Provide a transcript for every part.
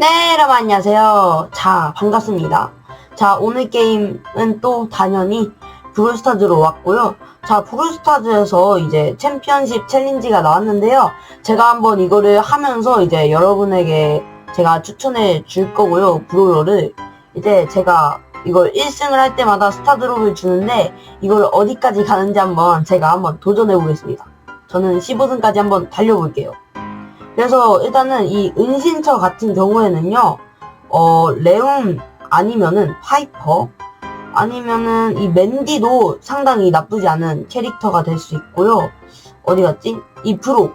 네, 여러분 안녕하세요. 자, 반갑습니다. 자, 오늘 게임은 또 당연히 브롤스타즈로 왔고요. 자, 브롤스타즈에서 이제 챔피언십 챌린지가 나왔는데요. 제가 한번 이거를 하면서 이제 여러분에게 제가 추천해 줄 거고요. 브롤러를. 이제 제가 이걸 1승을 할 때마다 스타드롭을 주는데 이걸 어디까지 가는지 한번 제가 한번 도전해 보겠습니다. 저는 15승까지 한번 달려볼게요. 그래서 일단은 이 은신처 같은 경우에는요, 어, 레온 아니면은 파이퍼 아니면은 이 맨디도 상당히 나쁘지 않은 캐릭터가 될 수 있고요. 어디 갔지? 이 프로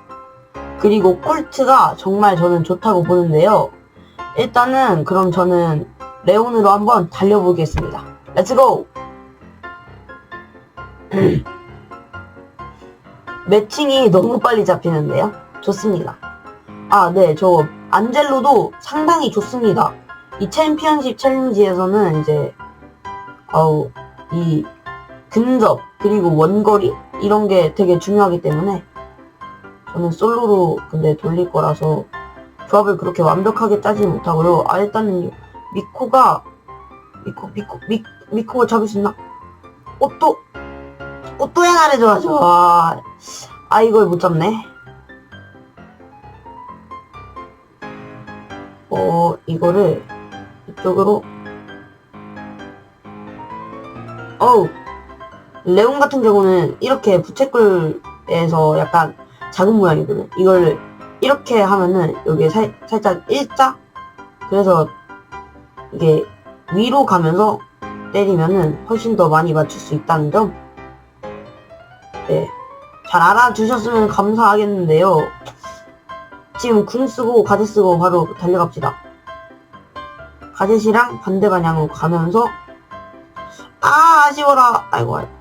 그리고 콜트가 정말 저는 좋다고 보는데요. 일단은 그럼 저는 레온으로 한번 달려보겠습니다. 렛츠고! 매칭이 너무 빨리 잡히는데요. 좋습니다. 아, 네, 저 안젤로도 상당히 좋습니다. 이 챔피언십 챌린지에서는 이제 어우 이 근접 그리고 원거리 이런 게 되게 중요하기 때문에 저는 솔로로 근데 돌릴 거라서 조합을 그렇게 완벽하게 짜지 못하고요. 아 일단은 미코가 미코 미코 미, 미코가 잡을 수 있나? 오또 오또 해나를 좋아져. 아, 아 이걸 못 잡네. 어 이거를 이쪽으로. 어우 레온 같은 경우는 이렇게 부채꼴에서 약간 작은 모양이거든. 이걸 이렇게 하면은 여기 살, 살짝 일자? 그래서 이게 위로 가면서 때리면은 훨씬 더 많이 맞출 수 있다는 점? 네. 잘 알아주셨으면 감사하겠는데요 지금 궁 쓰고 가젯 쓰고 바로 달려갑시다. 가젯이랑 반대 방향으로 가면서 아 아쉬워라. 아이고 아이고.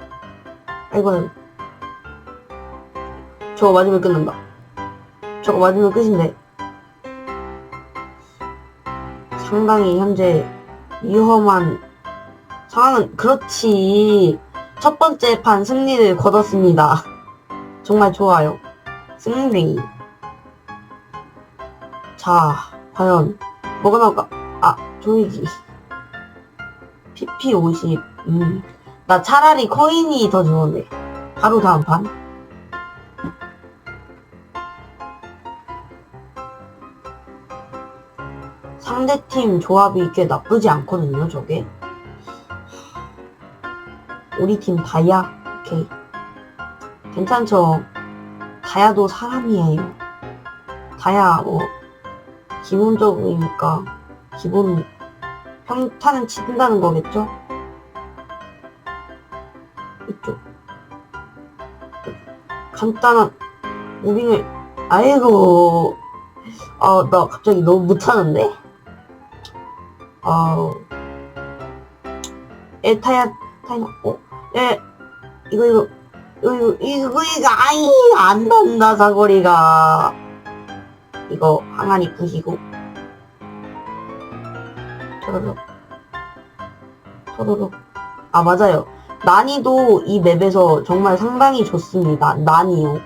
아이고 저거 맞으면 끝난다. 저거 맞으면 끝인데 상당히 현재 위험한 상황은 그렇지. 첫 번째 판 승리를 거뒀습니다. 정말 좋아요. 승리 자 과연 뭐가 나올까 아 조이기 PP 50 음. 나 차라리 코인이 더 좋은데. 바로 다음 판. 상대팀 조합이 꽤 나쁘지 않거든요, 저게. 우리 팀 다이아? 오케이. 괜찮죠? 다이아도 사람이에요. 다이아, 뭐, 기본적이니까, 기본, 평타는 치는다는 거겠죠? 이쪽. 간단한 무빙을, 아이고, 아, 나 갑자기 너무 못하는데? 아우. 에, 타야, 타야, 어, 에, 이거, 이거, 이거, 이거, 이거, 아이, 안 난다, 사거리가. 이거, 항아리 부시고. 토로록. 토로록. 아, 맞아요. 난이도 이 맵에서 정말 상당히 좋습니다. 난이요.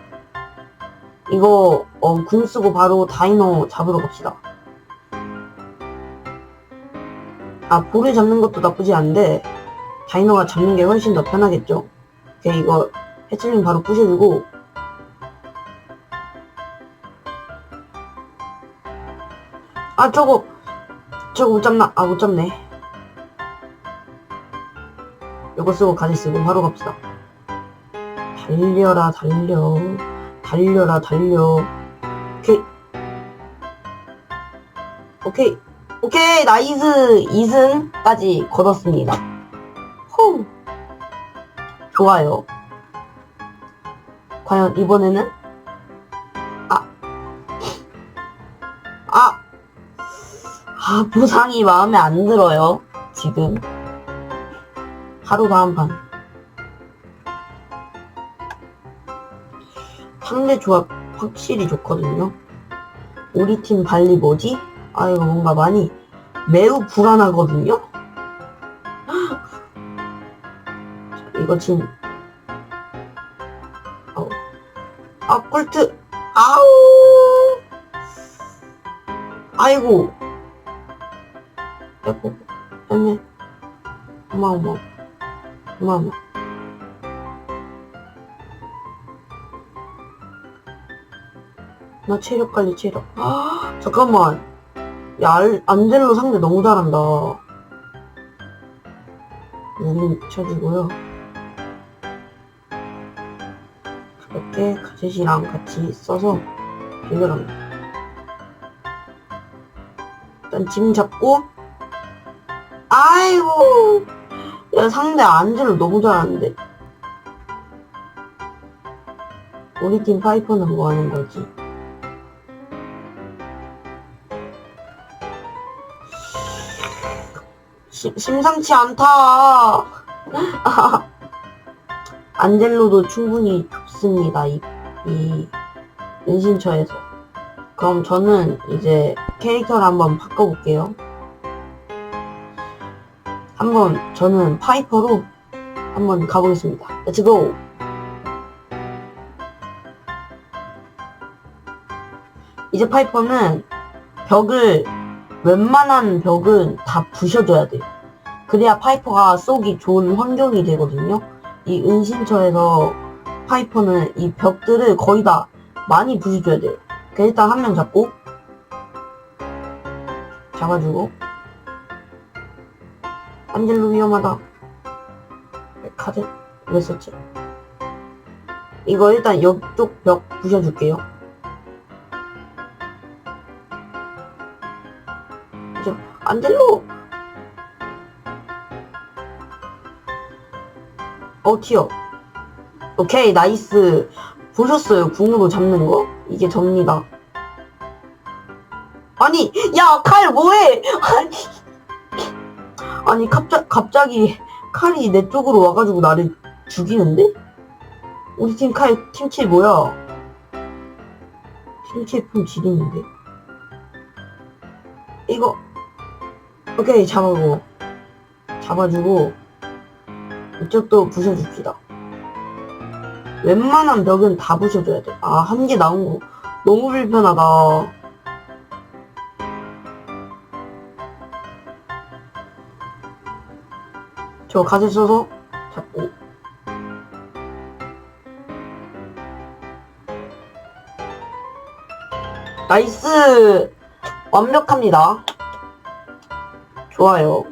이거 어, 궁 쓰고 바로 다이노 잡으러 갑시다. 아 볼을 잡는 것도 나쁘지 않은데 다이노가 잡는 게 훨씬 더 편하겠죠. 오케이 이거 해칠링 바로 부셔주고 아 저거 저거 못 잡나? 아 못 잡네. 이거 쓰고 가지 쓰고 바로 갑시다. 달려라 달려. 달려라 달려. 오케이. 오케이. 오케이 나이스. 2승까지 거뒀습니다. 호 좋아요. 과연 이번에는 아, 보상이 마음에 안 들어요, 지금. 하루 다음 판. 상대 조합 확실히 좋거든요. 우리 팀 발리 뭐지? 아, 이거 뭔가 많이 매우 불안하거든요? 자, 이거 진. 어. 아, 꿀트. 아우! 아이고. 애매. 어마, 어마. 어마, 어마. 나 체력 관리, 체력. 아, 잠깐만. 야, 알, 안젤로 상대 너무 잘한다. 무빙 쳐주고요. 가볍게 가젯이랑 같이 써서 연결합니다. 일단 짐 잡고 야 상대 안젤로 너무 잘하는데 우리 팀 파이퍼는 뭐 하는 거지? 시- 심상치 않다. 안젤로도 충분히 좋습니다. 이, 이 은신처에서. 그럼 저는 이제 캐릭터를 한번 바꿔볼게요. 한번 저는 파이퍼로 한번 가보겠습니다. Let's go! 이제 파이퍼는 벽을 웬만한 벽은 다 부셔줘야 돼요. 그래야 파이퍼가 쏘기 좋은 환경이 되거든요. 이 은신처에서 파이퍼는 이 벽들을 거의 다 많이 부셔줘야 돼요. 그 일단 한 명 잡고 잡아주고 안젤로 위험하다. 카드 왜 썼지? 이거 일단 이쪽 벽 부셔줄게요. 이제 안젤로 어 튀어 오케이 나이스 보셨어요 궁으로 잡는 거 이게 접니다 아니 야 칼 뭐해 아니 아니 갑자, 갑자기 칼이 내 쪽으로 와가지고 나를 죽이는데 우리 팀 칼 팀킬 뭐야 팀킬 품 지리는데 이거 오케이 잡아고 잡아주고 이쪽도 부셔줍시다 웬만한 벽은 다 부셔줘야 돼. 아, 한 개 나온 거 너무 불편하다. 저 가지 써서 잡고. 나이스! 완벽합니다. 좋아요.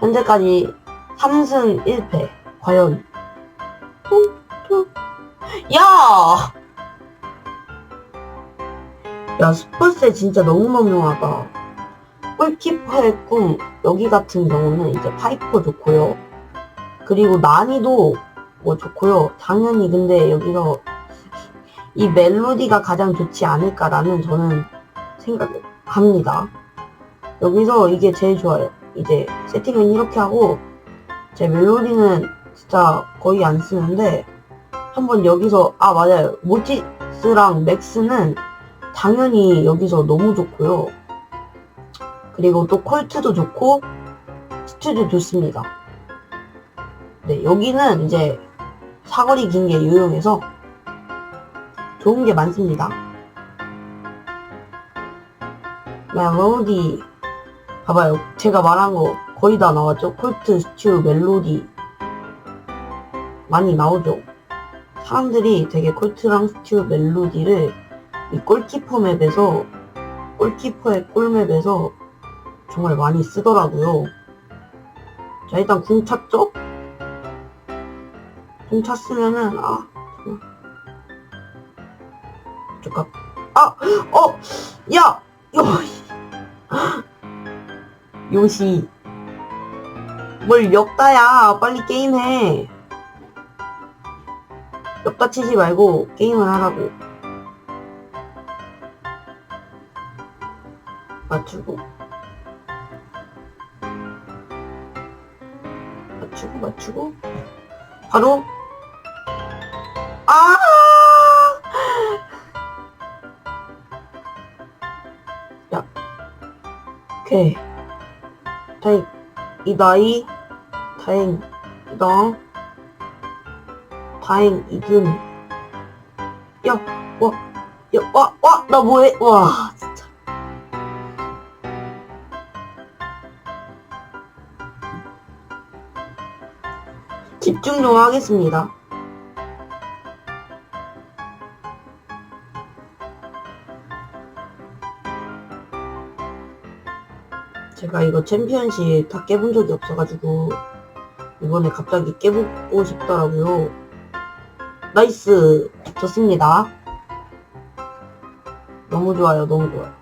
현재까지 3승 1패. 과연 야! 야, 스펄세 진짜 너무 유명하다. 골키퍼의 꿈, 여기 같은 경우는 이제 파이퍼 좋고요. 그리고 난이도 뭐 좋고요. 당연히 근데 여기서 이 멜로디가 가장 좋지 않을까라는 저는 생각을 합니다. 여기서 이게 제일 좋아요. 이제 세팅은 이렇게 하고 제 멜로디는 진짜 거의 안 쓰는데 한번 여기서 아 맞아요 모티스랑 맥스는 당연히 여기서 너무 좋고요 그리고 또 콜트도 좋고 스튜도 좋습니다. 네 여기는 이제 사거리 긴 게 유용해서 좋은 게 많습니다. 멜로디 봐봐요. 제가 말한 거 거의 다 나왔죠? 콜트 스튜 멜로디 많이 나오죠? 사람들이 되게 콜트랑 스튜 멜로디를 이 골키퍼 맵에서 골키퍼의 골 맵에서 정말 많이 쓰더라고요. 자 일단 궁 찼죠? 궁 찼으면은 아 잠깐 아! 어! 야! 요 요시 뭘 역다야 빨리 게임해 역다 치지 말고 게임을 하라고 바로 아 야. 오케이 다행 이 나이 다행이다 다행 이든 야, 와, 야, 와, 와, 나 뭐해? 와, 집중 좀 하겠습니다. 제가 이거 챔피언십 다 깨본 적이 없어가지고 이번에 갑자기 깨보고 싶더라고요. 나이스 좋습니다. 너무 좋아요 너무 좋아요.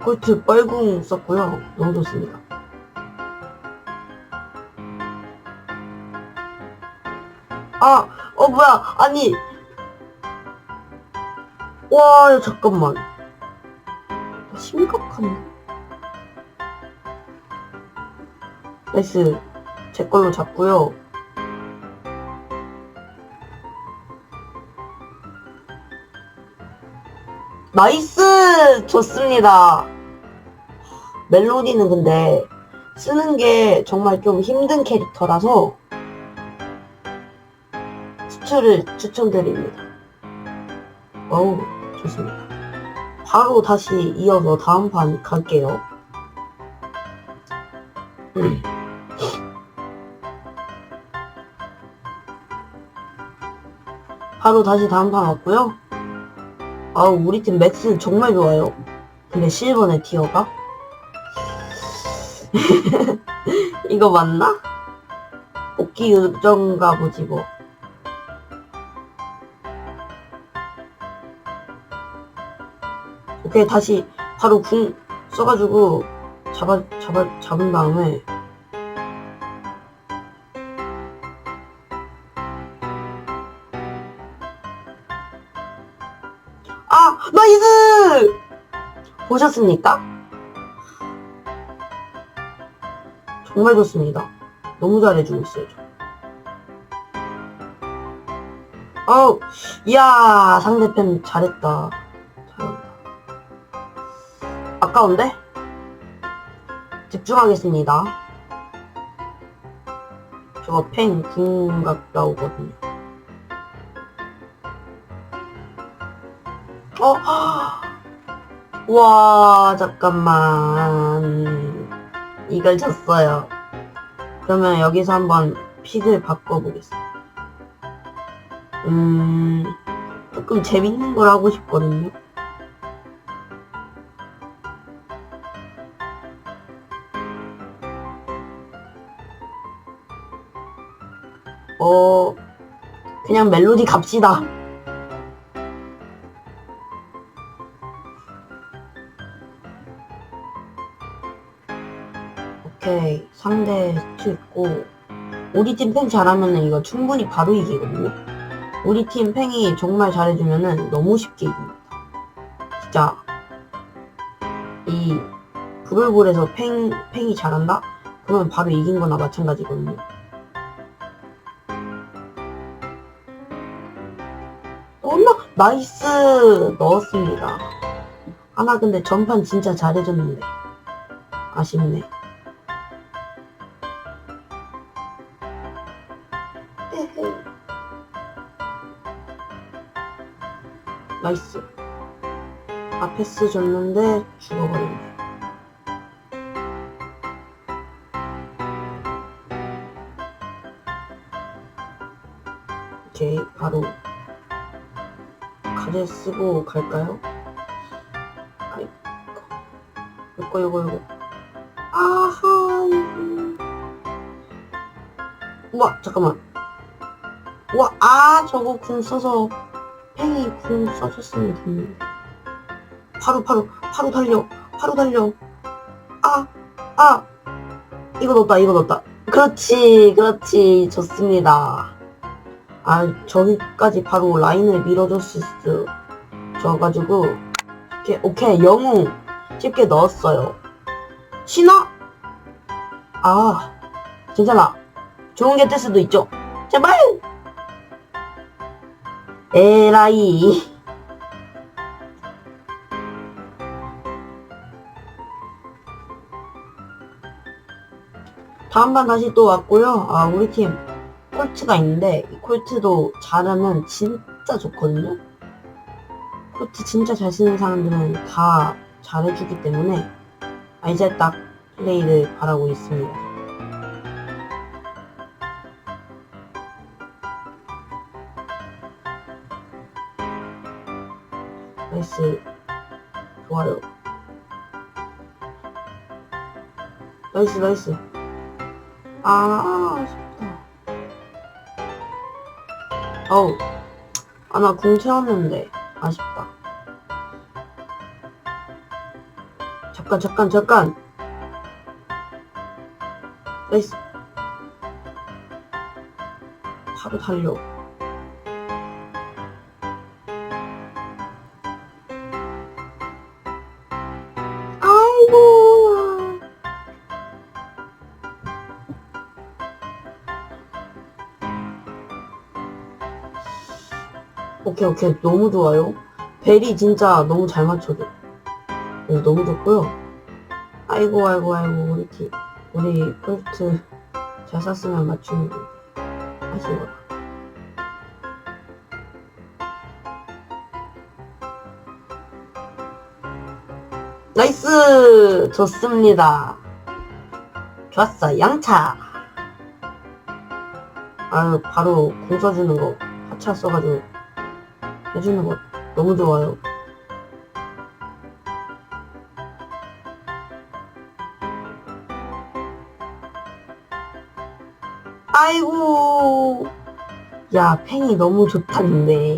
콜트 뻘궁 썼고요. 너무 좋습니다. 뭐야? 아니, 와 잠깐만. 심각한데? 나이스. 제 걸로 잡고요. 나이스! 좋습니다. 멜로디는 근데 쓰는 게 정말 좀 힘든 캐릭터라서 추천을 추천드립니다. 어우, 좋습니다. 바로 다시 이어서 다음 판 갈게요. 음. 바로 다시 다음 판 왔고요. 아우 우리 팀 맥스 정말 좋아요. 근데 실버네 티어가 이거 맞나? 뽑기 요정가 보지 뭐. 오케이 다시 바로 궁 써가지고 잡아 잡아 잡은 다음에 아 나이스 보셨습니까? 정말 좋습니다. 너무 잘해주고 있어요. 저. 어우 이야 상대편 잘했다. 아까운데? 집중하겠습니다. 저거 팽 궁각 나오거든요. 어? 와, 잠깐만. 이걸 졌어요. 그러면 여기서 한번 픽을 바꿔보겠습니다. 음, 조금 재밌는 걸 하고 싶거든요. 그냥 멜로디 갑시다. 오케이. 상대 스투 있고, 우리 팀 팽 잘하면은 이거 충분히 바로 이기거든요. 우리 팀 팽이 정말 잘해주면은 너무 쉽게 이깁니다. 진짜, 이, 브롤볼에서 팽, 팽이 잘한다? 그러면 바로 이긴 거나 마찬가지거든요. 나? 나이스! 넣었습니다. 하나 근데 전판 진짜 잘해줬는데. 아쉽네. 나이스. 아, 패스 줬는데 죽어버렸네. 가재 쓰고 갈까요? 아이고. 이거, 이거, 이거. 아하. 우와, 잠깐만. 우와, 아, 저거 궁 써서, 팽이 궁 써줬으면 됐는데. 바로, 바로, 바로 달려. 바로 달려. 아, 아. 이거 넣었다, 이거 넣었다. 그렇지, 그렇지. 좋습니다. 아, 저기까지 바로 라인을 져가지고, 이렇게, 오케이, 영웅. 쉽게 넣었어요. 신화? 아, 괜찮아. 좋은 게 뜰 수도 있죠. 제발! 에라이. 다음 판 다시 또 왔고요. 아, 우리 팀 콜트가 있는데 이 콜트도 자르면 진짜 좋거든요. 콜트 진짜 잘 쓰는 사람들은 다 잘해주기 때문에 아, 이제 딱 플레이를 바라고 있습니다. 나이스 좋아요 나이스 나이스 아, 아. 아. 어우. 아, 나 궁 채웠는데. 아쉽다. 잠깐, 잠깐, 잠깐. 나이스. 바로 달려. 오케이, 오케이. 너무 좋아요. 벨이 진짜 너무 잘 맞춰줘. 그래서 너무 좋고요. 아이고, 아이고, 아이고, 우리 팀. 우리 폴트 잘 쐈으면 맞추는 거. 아쉬워라. 나이스! 좋습니다. 좋았어, 양차! 아유, 바로 공 써주는 거, 하차 써가지고, 해주는 거 너무 좋아요. 아이고, 야, 팽이 너무 좋다는데.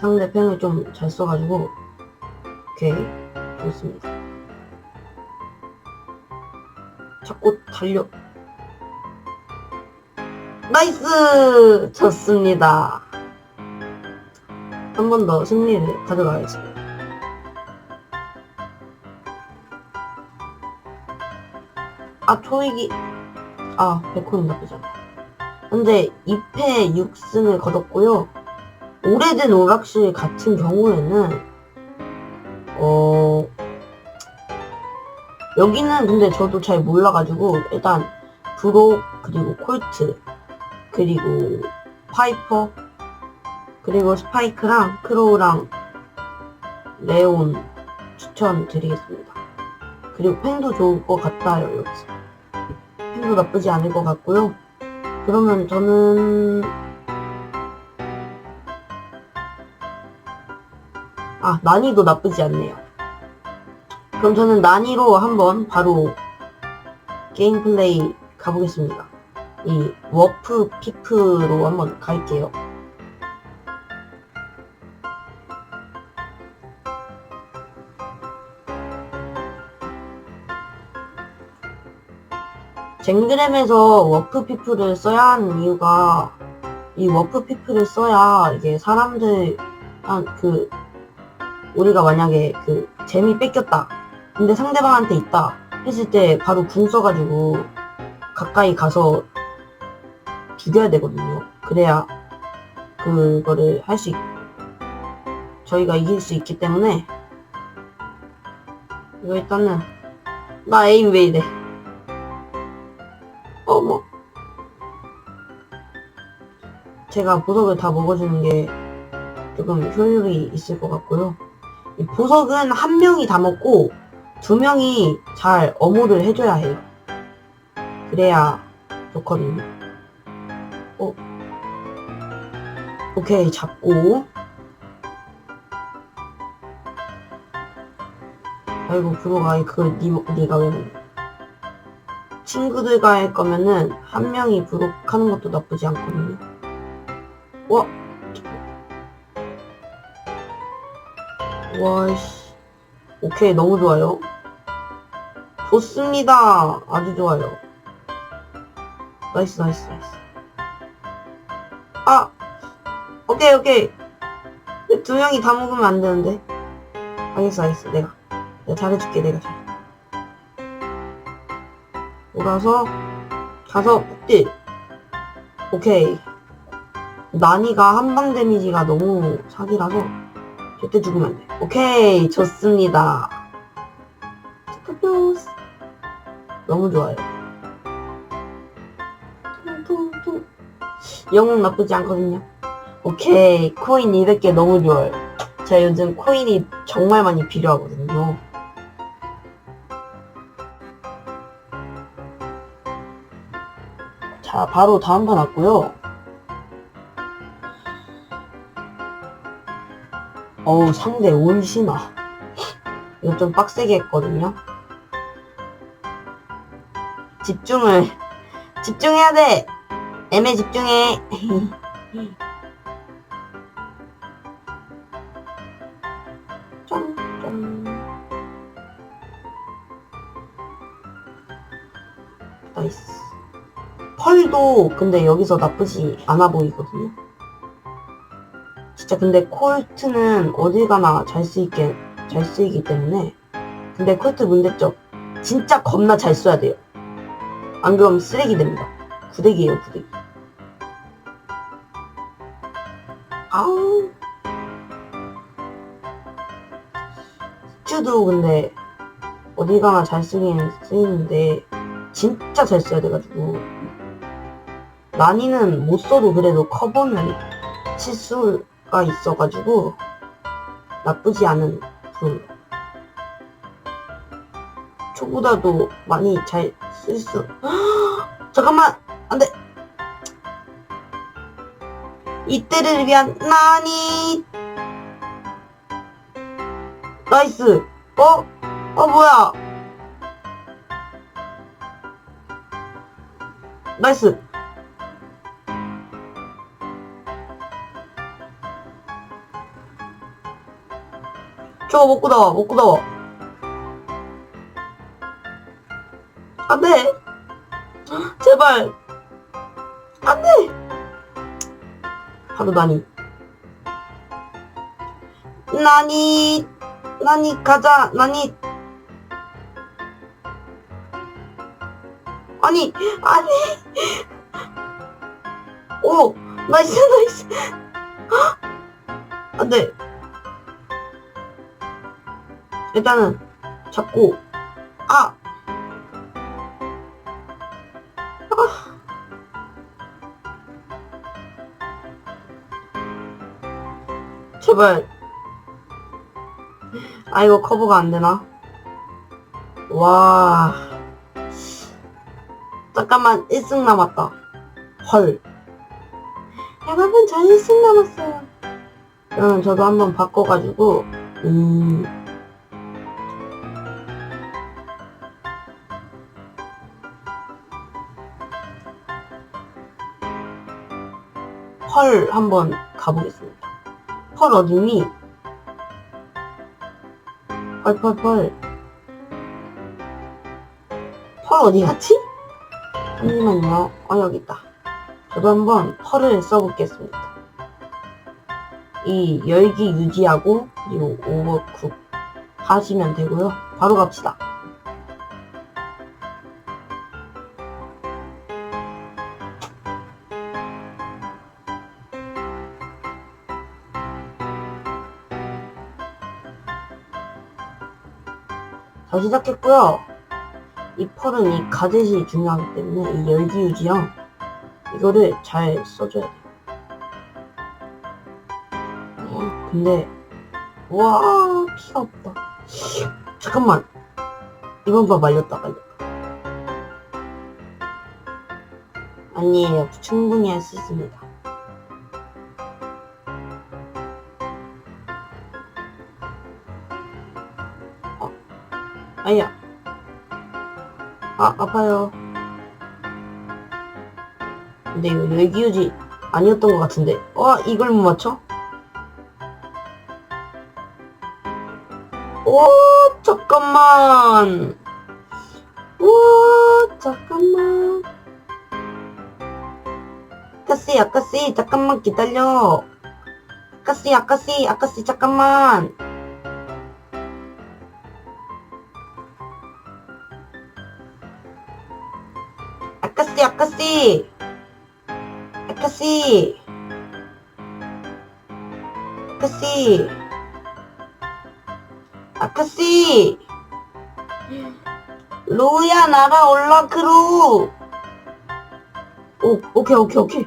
상대 팽을 좀 잘 써가지고, 오케이, 좋습니다. 자꾸 달려. 나이스! 좋습니다. 한 번 더 승리를 가져가야지. 아, 초이기. 아, 백호인 나쁘지 않아. 현재 2패 6승을 거뒀고요. 오래된 오락실 같은 경우에는, 어, 여기는 근데 저도 잘 몰라가지고, 일단, 브록, 그리고 콜트, 그리고 파이퍼, 그리고 스파이크랑 크로우랑 레온 추천드리겠습니다. 그리고 펜도 좋을 것 같아요, 여기서. 펜도 나쁘지 않을 것 같고요. 그러면 저는 아 난이도 나쁘지 않네요. 그럼 저는 난이로 한번 바로 게임 플레이 가보겠습니다. 이 워프 피프로 한번 갈게요. 젠그램에서 워프 피플을 써야 하는 이유가 이 워프 피플을 써야 이게 사람들 한 그 우리가 만약에 그 재미 뺏겼다 근데 상대방한테 있다 했을 때 바로 궁 써가지고 가까이 가서 죽여야 되거든요 그래야 그거를 할 수 있, 저희가 이길 수 있기 때문에 이거 일단은 나 에임 왜 이래 어머. 제가 보석을 다 먹어주는 게 조금 효율이 있을 것 같고요. 이 보석은 한 명이 다 먹고 두 명이 잘 어모를 해줘야 해요. 그래야 좋거든요. 오케이, 잡고. 아이고, 그거가, 그, 니, 니가 왜. 친구들과 할 거면은 한 명이 부록하는 것도 나쁘지 않거든요. 와, 와씨, 오케이 너무 좋아요. 좋습니다. 아주 좋아요. 나이스 나이스 나이스. 오케이 오케이. 두 명이 다 먹으면 안 되는데. 알겠어 알겠어. 내가. 내가 잘해줄게 내가 잘. 돌아서 가서 폭딜 오케이. 난이가 한방 데미지가 너무 사기라서 절대 죽으면 안 돼. 오케이 좋습니다. 스타표스. 너무 좋아요. 영웅 나쁘지 않거든요 오케이 코인 200개 너무 좋아요 제가 요즘 코인이 정말 많이 필요하거든요 자, 바로 다음 판 왔고요. 어우, 상대 올시나. 이거 좀 빡세게 했거든요. 집중을, 집중해야 돼! 애매 집중해! 펄도 근데 여기서 나쁘지 않아 보이거든요. 진짜 근데 콜트는 어딜 가나 잘 쓰이게 잘 쓰이기 때문에 근데 콜트 문제점 진짜 겁나 잘 써야 돼요. 안 그러면 쓰레기 됩니다. 구데기예요 구데기. 아우 스튜도 근데 어딜 가나 잘 쓰긴 쓰이는데 진짜 잘 써야 돼가지고 난이는 못 써도 그래도 커버는 칠 수가 있어가지고 나쁘지 않은 불 초보다도 많이 잘 쓸 수. 잠깐만 안돼. 이때를 위한 나니 나이스. 어? 어 뭐야? 나이스 저거 먹고 나와, 먹고 나와. 안 돼. 제발. 안 돼. 바로 나니. 나니. 나니, 가자. 나니. 아니, 아니. 오, 나이스, 나이스. 안 돼. 일단은 잡고 아! 아. 제발 아 이거 커버가 안 되나? 와 잠깐만 1승 남았다 헐 여러분 저 1승 남았어요 그러면 저도 한번 바꿔가지고 음 펄 한번 가보겠습니다. 펄 어딨니? 펄, 펄, 펄. 펄 어디 갔지? 잠시만요. 어, 여기 있다. 저도 한번 펄을 써보겠습니다. 이 열기 유지하고, 그리고 오버쿡 하시면 되고요. 바로 갑시다. 다 시작했고요. 이 펄은 이 가젯이 중요하기 때문에 이 열기 유지랑 이거를 잘 써줘야 돼요. 어, 근데 와 피가 없다. 잠깐만 이번 번 말렸다 말렸다. 아니에요 충분히 할 수 있습니다. 아, 아파요. 근데 이거 열기유지 아니었던 것 같은데. 와, 이걸 못 맞춰? 오, 잠깐만. 오, 잠깐만. 아까씨, 아까씨, 잠깐만 기다려. 아까씨, 아까씨, 아까씨, 잠깐만. 아까씨! 아까씨! 아까씨! 아까씨! 로우야, 날아올라, 크루! 오, 오케이, 오케이, 오케이.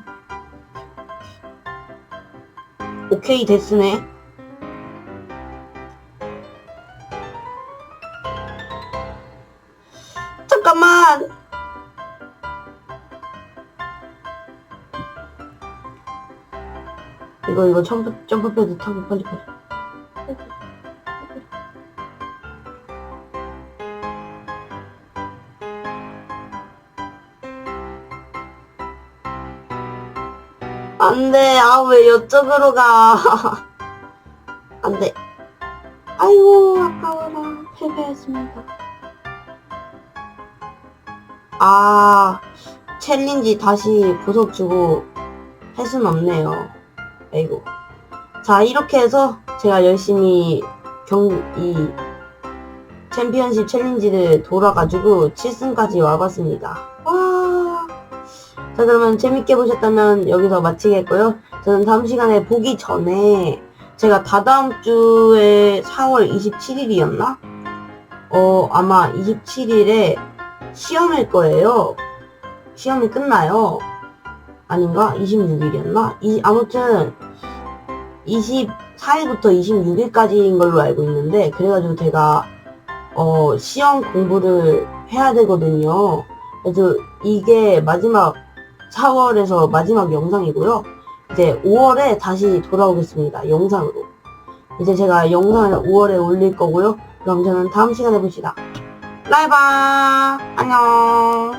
오케이, 됐으네. 이거 이거 점프 점프 패드 타고 빨리 가자. 안돼. 아왜 이쪽으로 가? 안돼. 아이고 아까워라 패배했습니다. 아 챌린지 다시 보석 주고 할 순 없네요. 아이고. 자, 이렇게 해서 제가 열심히 경, 이 챔피언십 챌린지를 돌아가지고 7승까지 와봤습니다. 와. 자, 그러면 재밌게 보셨다면 여기서 마치겠고요. 저는 다음 시간에 보기 전에 제가 다다음 주에 4월 27일이었나? 어, 아마 27일에 시험일 거예요. 시험이 끝나요. 아닌가? 26일이었나? 이, 아무튼 24일부터 26일까지인 걸로 알고 있는데 그래가지고 제가 어, 시험 공부를 해야 되거든요. 그래서 이게 마지막 4월에서 마지막 영상이고요. 이제 5월에 다시 돌아오겠습니다. 영상으로. 이제 제가 영상을 5월에 올릴 거고요. 그럼 저는 다음 시간에 봅시다. 라이바 안녕.